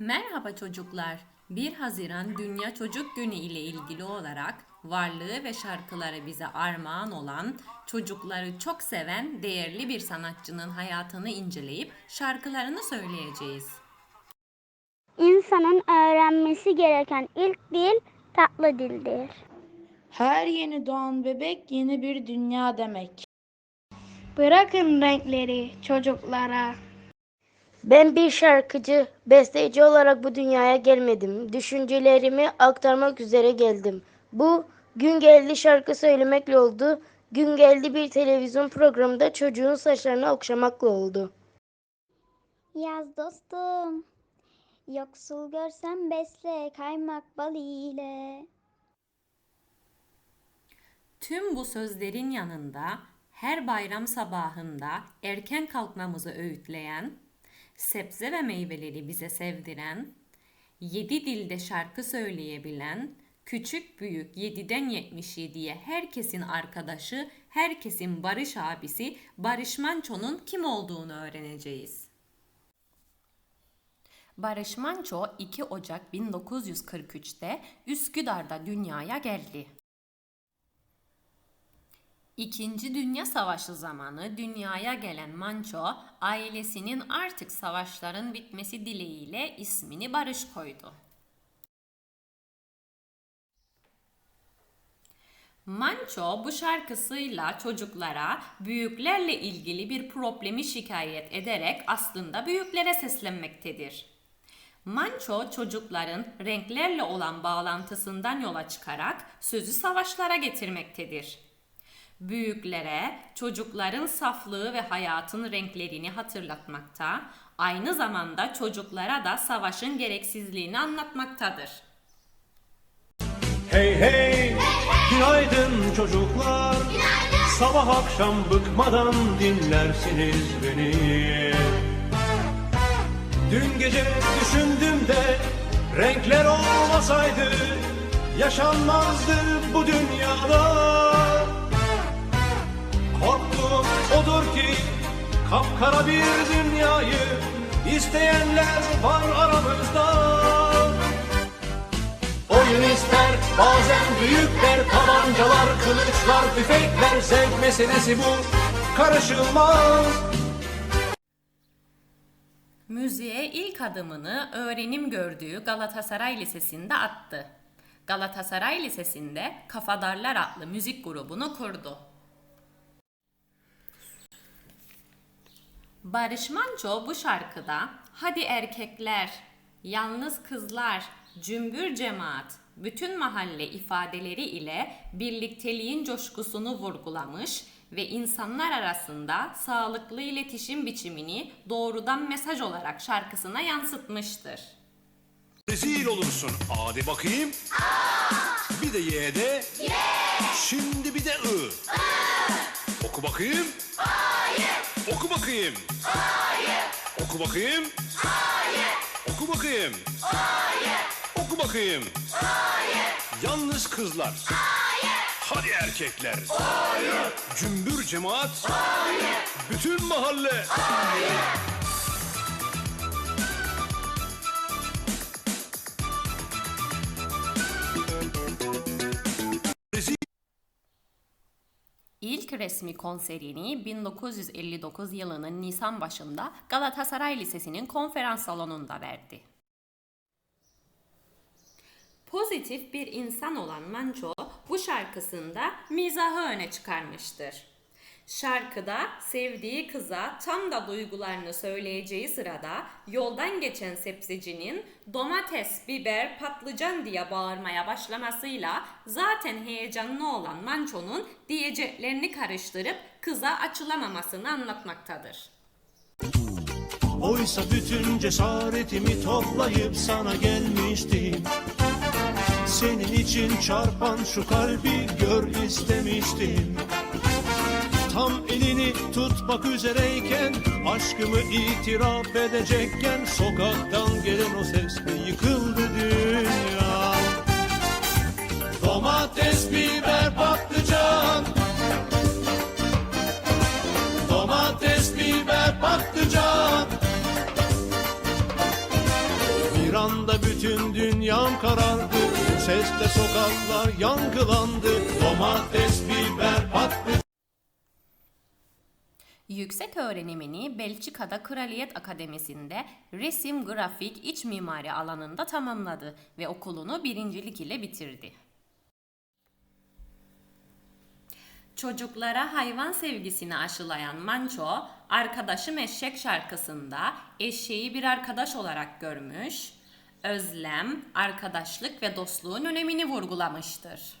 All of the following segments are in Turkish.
Merhaba çocuklar. 1 Haziran Dünya Çocuk Günü ile ilgili olarak varlığı ve şarkıları bize armağan olan, çocukları çok seven değerli bir sanatçının hayatını inceleyip şarkılarını söyleyeceğiz. İnsanın öğrenmesi gereken ilk dil tatlı dildir. Her yeni doğan bebek yeni bir dünya demek. Bırakın renkleri çocuklara. Ben bir şarkıcı, besteci olarak bu dünyaya gelmedim. Düşüncelerimi aktarmak üzere geldim. Bu gün geldi şarkı söylemekle oldu. Gün geldi bir televizyon programında çocuğun saçlarını okşamakla oldu. Yaz dostum. Yoksul görsem besle kaymak bal ile. Tüm bu sözlerin yanında her bayram sabahında erken kalkmamızı öğütleyen, sebze ve meyveleri bize sevdiren, yedi dilde şarkı söyleyebilen, küçük büyük 7'den 77'ye herkesin arkadaşı, herkesin Barış abisi Barış Manço'nun kim olduğunu öğreneceğiz. Barış Manço 2 Ocak 1943'te Üsküdar'da dünyaya geldi. İkinci Dünya Savaşı zamanı dünyaya gelen Manço, ailesinin artık savaşların bitmesi dileğiyle ismini Barış koydu. Manço bu şarkısıyla çocuklara büyüklerle ilgili bir problemi şikayet ederek aslında büyüklere seslenmektedir. Manço çocukların renklerle olan bağlantısından yola çıkarak sözü savaşlara getirmektedir. Büyüklere çocukların saflığı ve hayatın renklerini hatırlatmakta, aynı zamanda çocuklara da savaşın gereksizliğini anlatmaktadır. Hey hey, günaydın çocuklar. Sabah akşam bıkmadan dinlersiniz beni. Dün gece düşündüm de renkler olmasaydı yaşanmazdı bu dünyada. Odur ki kapkara bir dünyayı isteyenler var aramızda. Oyun ister bazen büyükler tabancalar kılıçlar tüfekler zevk meselesi bu karışılmaz. Müziğe ilk adımını öğrenim gördüğü Galatasaray Lisesi'nde attı. Galatasaray Lisesi'nde Kafadarlar adlı müzik grubunu kurdu. Barış Manço bu şarkıda hadi erkekler, yalnız kızlar, cümbür cemaat, bütün mahalle ifadeleri ile birlikteliğin coşkusunu vurgulamış ve insanlar arasında sağlıklı iletişim biçimini doğrudan mesaj olarak şarkısına yansıtmıştır. Rezil olursun. Hadi bakayım. Bir de Y'de. Şimdi bir de I. Oku bakayım. Oku bakayım. Oku bakayım. Oku bakayım. Oku bakayım. Yalnız kızlar. Hadi erkekler. Cümbür cemaat. Bütün mahalle. İlk resmi konserini 1959 yılının Nisan başında Galatasaray Lisesi'nin konferans salonunda verdi. Pozitif bir insan olan Manço bu şarkısında mizahı öne çıkarmıştır. Şarkıda sevdiği kıza tam da duygularını söyleyeceği sırada yoldan geçen sebzecinin domates, biber, patlıcan diye bağırmaya başlamasıyla zaten heyecanlı olan Manço'nun diyeceklerini karıştırıp kıza açılamamasını anlatmaktadır. Oysa bütün cesaretimi toplayıp sana gelmiştim Senin için çarpan şu kalbi gör istemiştim Tam elini tutmak üzereyken Aşkımı itiraf edecekken Sokaktan gelen o sesle yıkıldı dünya? Domates, biber, patlıcan. Domates, biber, patlıcan. Bir Kentte sokaklar yankılandı. Domates, biber, patlıcan Yüksek öğrenimini Belçika'da Kraliyet Akademisi'nde resim, grafik, iç mimari alanında tamamladı ve okulunu birincilik ile bitirdi. Çocuklara hayvan sevgisini aşılayan Manço, Arkadaşım Eşek şarkısında eşeği bir arkadaş olarak görmüş, özlem, arkadaşlık ve dostluğun önemini vurgulamıştır.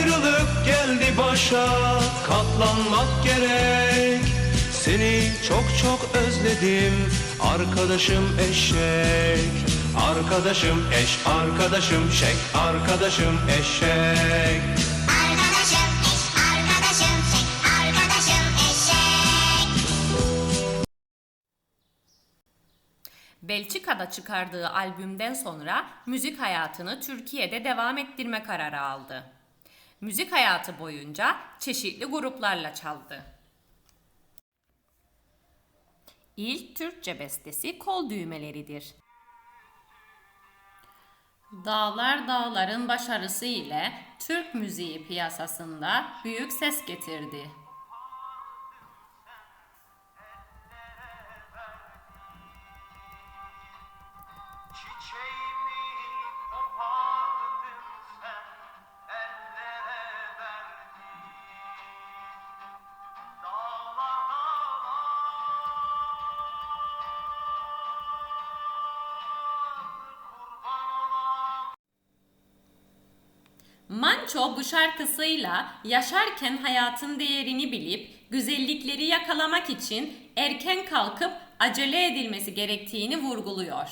Ayrılık geldi başa katlanmak gerek Seni çok çok özledim arkadaşım eşek Arkadaşım eş, arkadaşım şek, arkadaşım eşek Arkadaşım eş, arkadaşım şek, arkadaşım eşek. Belçika'da çıkardığı albümden sonra müzik hayatını Türkiye'de devam ettirme kararı aldı. Müzik hayatı boyunca çeşitli gruplarla çaldı. İlk Türkçe bestesi Kol Düğmeleridir. Dağlar Dağlar'ın başarısı ile Türk müziği piyasasında büyük ses getirdi. Manço bu şarkısıyla yaşarken hayatın değerini bilip güzellikleri yakalamak için erken kalkıp acele edilmesi gerektiğini vurguluyor.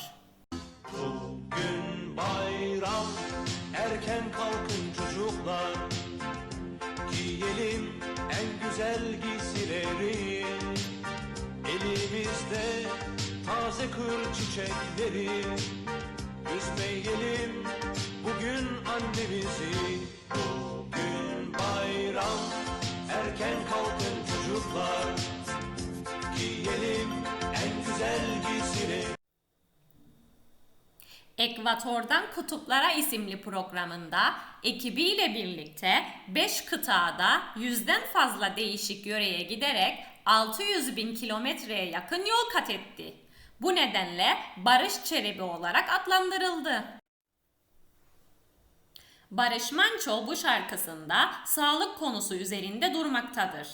Bugün bayram erken kalkın çocuklar. Giyelim en güzel giysileri Elimizde taze kır çiçekleri Üzmeyelim bugün annemizi Bugün bayram erken kalkın çocuklar Giyelim en güzel giysileri Ekvatordan Kutuplara isimli programında ekibiyle birlikte 5 kıtada yüzden fazla değişik yöreye giderek 600 bin kilometreye yakın yol kat etti. Bu nedenle Barış Çelebi olarak adlandırıldı. Barış Manço bu şarkısında sağlık konusu üzerinde durmaktadır.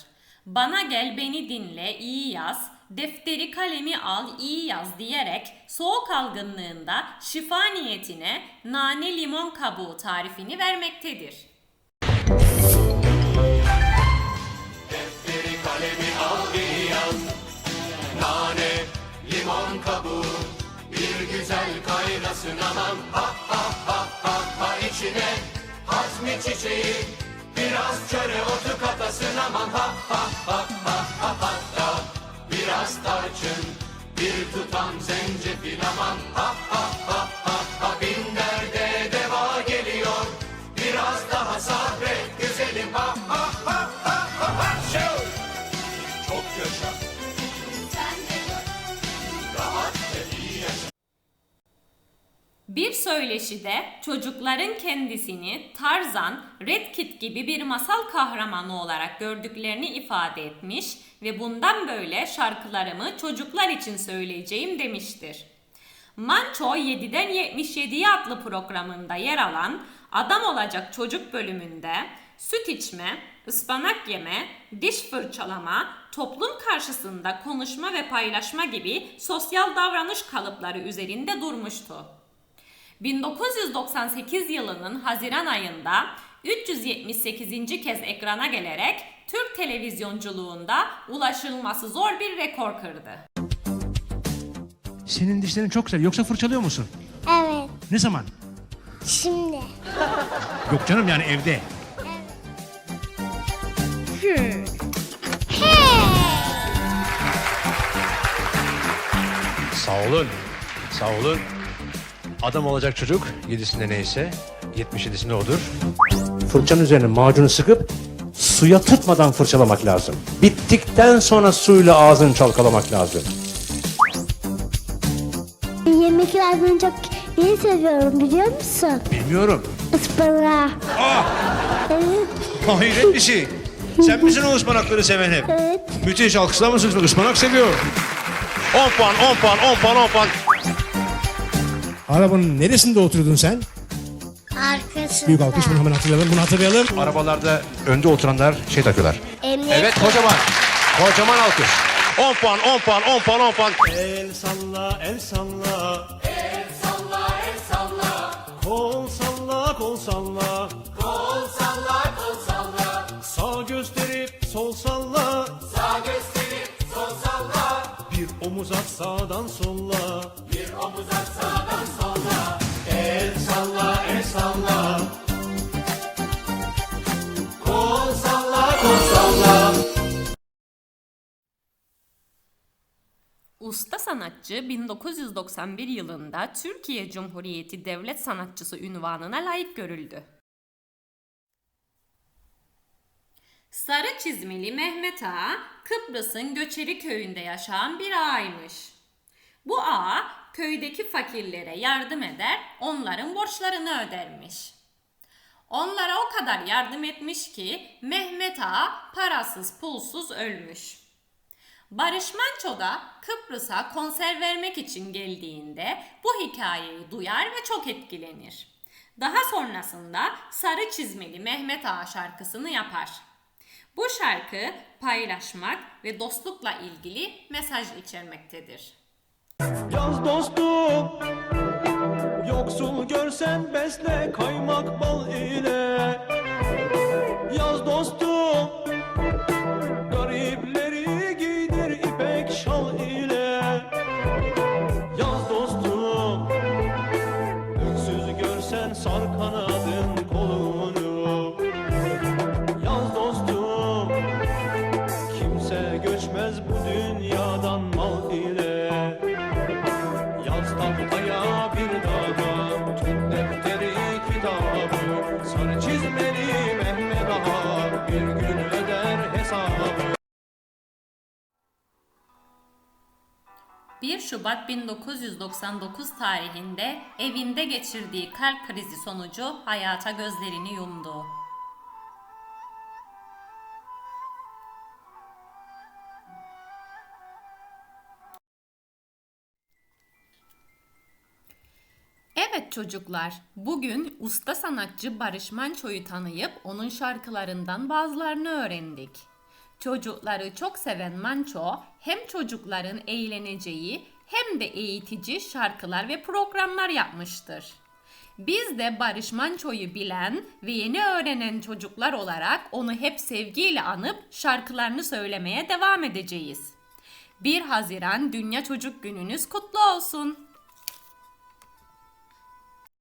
Bana gel beni dinle iyi yaz, defteri kalemi al iyi yaz diyerek soğuk algınlığında şifa niyetine nane limon kabuğu tarifini vermektedir. Kaynasın aman Ha ha ha ha ha içine. Hazmi çiçeği Biraz çöre otu katasın aman Ha ha ha ha ha hatta Biraz tarçın. Bir tutam zencefil aman ha ha söyleşide çocukların kendisini Tarzan, Red Kit gibi bir masal kahramanı olarak gördüklerini ifade etmiş ve bundan böyle şarkılarımı çocuklar için söyleyeceğim demiştir. Manço 7'den 77'ye adlı programında yer alan Adam Olacak Çocuk bölümünde süt içme, ıspanak yeme, diş fırçalama, toplum karşısında konuşma ve paylaşma gibi sosyal davranış kalıpları üzerinde durmuştu. 1998 yılının Haziran ayında 378. kez ekrana gelerek Türk televizyonculuğunda ulaşılması zor bir rekor kırdı. Senin dişlerin çok güzel. Yoksa fırçalıyor musun? Evet. Ne zaman? Şimdi. Yok canım yani evde. Sağ olun. Sağ olun. Adam olacak çocuk yedisinde neyse 77'sinde odur. Fırçanın üzerine macunu sıkıp suya tutmadan fırçalamak lazım. Bittikten sonra suyla ağzını çalkalamak lazım. Yemeklerden çok neyi seviyorum biliyor musun? Bilmiyorum. Ispanağı. Evet, Hayret bir şey. Sen misin o ıspanakları seven hep? evet. Müthiş alkışlar mısınız? Ispanak seviyor. 10 puan, 10 puan, 10 puan, 10 puan. Arabanın neresinde oturdun sen? Arkasında. Büyük alkış bunu hemen hatırlayalım. Bunu hatırlayalım. Arabalarda önde oturanlar şey takıyorlar. Emniyet. Evet kocaman. Kocaman alkış. 10 puan, 10 puan, 10 puan, 10 puan. El salla el salla El salla el salla Kol salla kol salla Kol salla kol salla Sağ gösterip sol salla Bir omuz at sağdan solla. Bir omuz at sağdan solla. El salla el salla. Kol salla kol salla. Usta sanatçı 1991 yılında Türkiye Cumhuriyeti Devlet Sanatçısı ünvanına layık görüldü. Sarı çizmeli Mehmet Ağa, Kıbrıs'ın Göçeri köyünde yaşayan bir ağaymış. Bu ağa köydeki fakirlere yardım eder, onların borçlarını ödermiş. Onlara o kadar yardım etmiş ki Mehmet Ağa parasız pulsuz ölmüş. Barış Manço da Kıbrıs'a konser vermek için geldiğinde bu hikayeyi duyar ve çok etkilenir. Daha sonrasında Sarı Çizmeli Mehmet Ağa şarkısını yapar. Bu şarkı paylaşmak ve dostlukla ilgili mesaj içermektedir. Yaz dostum Yoksul görsen besle kaymak bal ile 1 Şubat 1999 tarihinde evinde geçirdiği kalp krizi sonucu hayata gözlerini yumdu. Evet çocuklar, bugün usta sanatçı Barış Manço'yu tanıyıp onun şarkılarından bazılarını öğrendik. Çocukları çok seven Manço hem çocukların eğleneceği hem de eğitici şarkılar ve programlar yapmıştır. Biz de Barış Manço'yu bilen ve yeni öğrenen çocuklar olarak onu hep sevgiyle anıp şarkılarını söylemeye devam edeceğiz. 1 Haziran Dünya Çocuk Gününüz kutlu olsun.